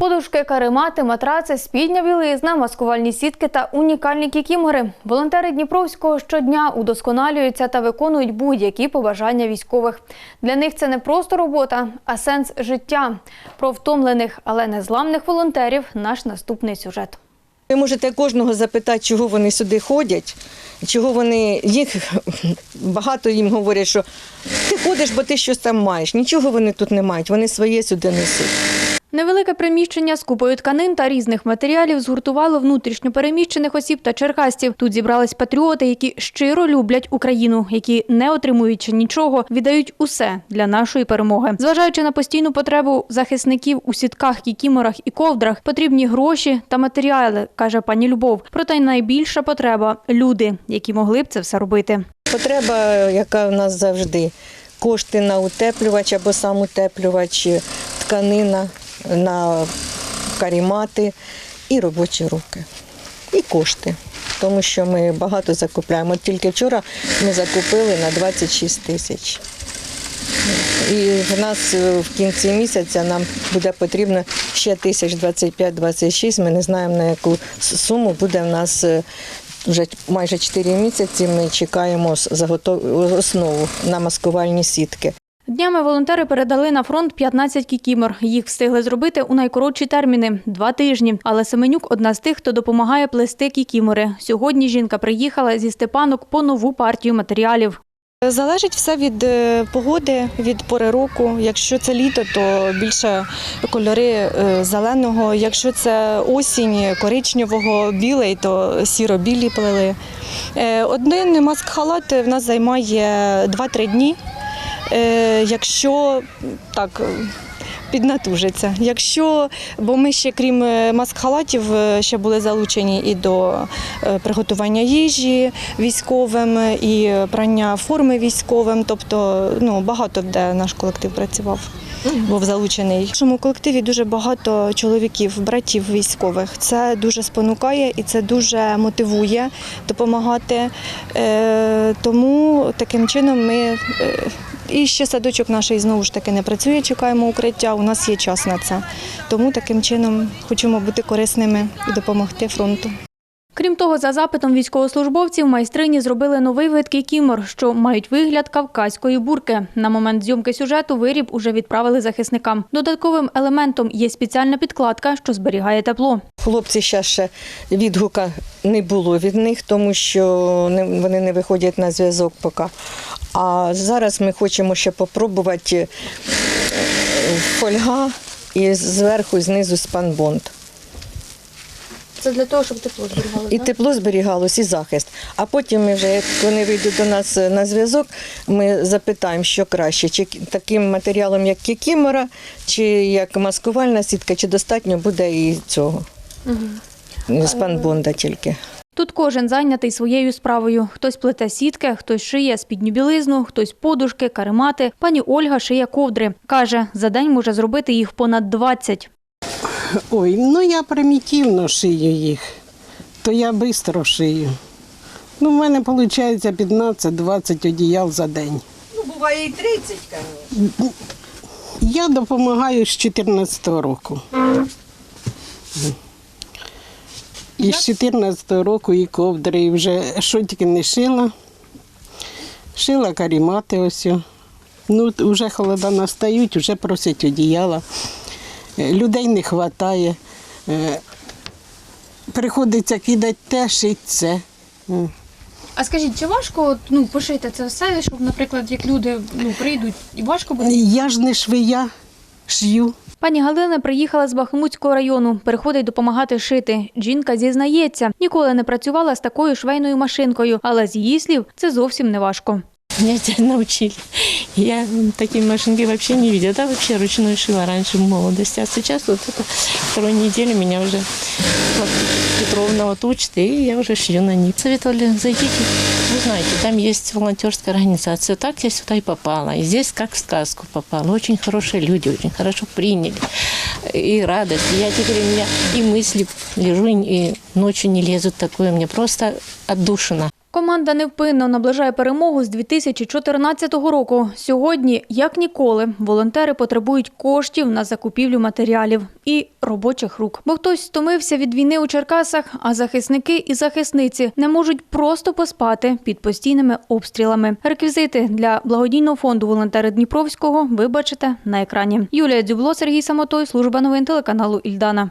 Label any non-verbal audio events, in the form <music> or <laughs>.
Подушки, каремати, матраци, спідня білизна, маскувальні сітки та унікальні кікімори. Волонтери Дніпровського щодня удосконалюються та виконують будь-які побажання військових. Для них це не просто робота, а сенс життя. Про втомлених, але незламних волонтерів наш наступний сюжет. Ви можете кожного запитати, чого вони сюди ходять, чого вони їх багато їм говорять, що ти ходиш, бо ти щось там маєш. Нічого вони тут не мають, вони своє сюди несуть. Невелике приміщення з купою тканин та різних матеріалів згуртувало внутрішньо переміщених осіб та черкастів. Тут зібрались патріоти, які щиро люблять Україну, які не отримуючи нічого, віддають усе для нашої перемоги. Зважаючи на постійну потребу захисників у сітках, кікіморах і ковдрах, потрібні гроші та матеріали, каже пані Любов. Проте найбільша потреба люди, які могли б це все робити. Потреба, яка в нас завжди, кошти на утеплювач або сам утеплювач, тканина на карімати і робочі руки. І кошти. Тому що ми багато закупляємо. Тільки вчора ми закупили на 26 тисяч. І в нас е, в кінці місяця нам буде потрібно ще тисяч 25-26. Ми не знаємо на яку суму буде в нас е, вже майже 4 місяці. Ми чекаємо заготов... основу на маскувальні сітки. Днями волонтери передали на фронт 15 кікімор. Їх встигли зробити у найкоротші терміни – два тижні. Але Семенюк – одна з тих, хто допомагає плести кікімори. Сьогодні жінка приїхала зі Степанок по нову партію матеріалів. Залежить все від е, погоди, від пори року. Якщо це літо, то більше кольори е, зеленого. Якщо це осінь, коричневого, білий, то сіро-білі плели. Е, Один маск-халат в нас займає 2-3 дні. Е, Якщо так. Піднатужиться. Якщо, бо ми ще крім е, маск-халатів, е, ще були залучені і до приготування їжі військовим, і прання форми військовим. Тобто ну, багато де наш колектив працював, був залучений. В нашому колективі дуже багато чоловіків, братів військових. Це дуже спонукає і це дуже мотивує допомагати. Тому таким чином ми. І ще садочок наш знову ж таки не працює, чекаємо укриття. У нас є час на це. Тому таким чином хочемо бути корисними і допомогти фронту. Крім того, за запитом військовослужбовців майстрині зробили новий вид кікімор, що мають вигляд кавказької бурки. На момент зйомки сюжету виріб уже відправили захисникам. Додатковим елементом є спеціальна підкладка, що зберігає тепло. Хлопці зараз ще відгука не було від них, тому що вони не виходять на зв'язок поки. А зараз ми хочемо ще попробувати е, фольга і зверху, знизу спанбонд. Це для того, щоб тепло зберігало. І тепло зберігалось, і захист. А потім ми вже, як вони вийдуть до нас на зв'язок, ми запитаємо, що краще, чи таким матеріалом, як кікімора, чи як маскувальна сітка, чи достатньо буде і цього. Спанбонда тільки. Тут кожен зайнятий своєю справою. Хтось плете сітки, хтось шиє спідню білизну, хтось подушки, каремати. Пані Ольга шиє ковдри. Каже, за день може зробити їх понад 20. <coughs> Ой, ну я примітивно шию їх, то я швидко шию. Ну, в мене виходить 15-20 одіял за день. Ну, буває і 30, звісно. Я допомагаю з 14-го року. І з 14-го року і ковдри, і вже що тільки не шила. Шила карімати ось. Ну, вже холода настають, вже просять одіяла. Е, Людей не вистачає. Приходиться кидати те, шить це. Е. А скажіть, чи важко от, ну, пошити це все, щоб, наприклад, як люди ну, прийдуть, і важко буде? Я ж не швия, шью. Пані Галина приїхала з Бахмутського району, переходить допомагати шити. Жінка зізнається, ніколи не працювала з такою швейною машинкою, але з її слів це зовсім не важко. Меня тебя <laughs> научили. Я такие машинки вообще не видела. Да, вообще ручной шила раньше в молодости. А сейчас вот это второй неделе меня уже вот, Петровна вот учит, и я уже шью на них. Советовали, зайдите, вы знаете, там есть волонтерская организация. Так я сюда и попала. И здесь как в сказку попала. Очень хорошие люди, очень хорошо приняли. И радость. Я теперь у меня и мысли лежу, и ночью не лезут такое. Мне просто отдушина. Команда невпинно наближає перемогу з 2014 року. Сьогодні, як ніколи, волонтери потребують коштів на закупівлю матеріалів і робочих рук. Бо хтось стомився від війни у Черкасах, а захисники і захисниці не можуть просто поспати під постійними обстрілами. Реквізити для благодійного фонду волонтери Дніпровського ви бачите на екрані. Юлія Дзюбло, Сергій Самотой, служба новин телеканалу Ільдана.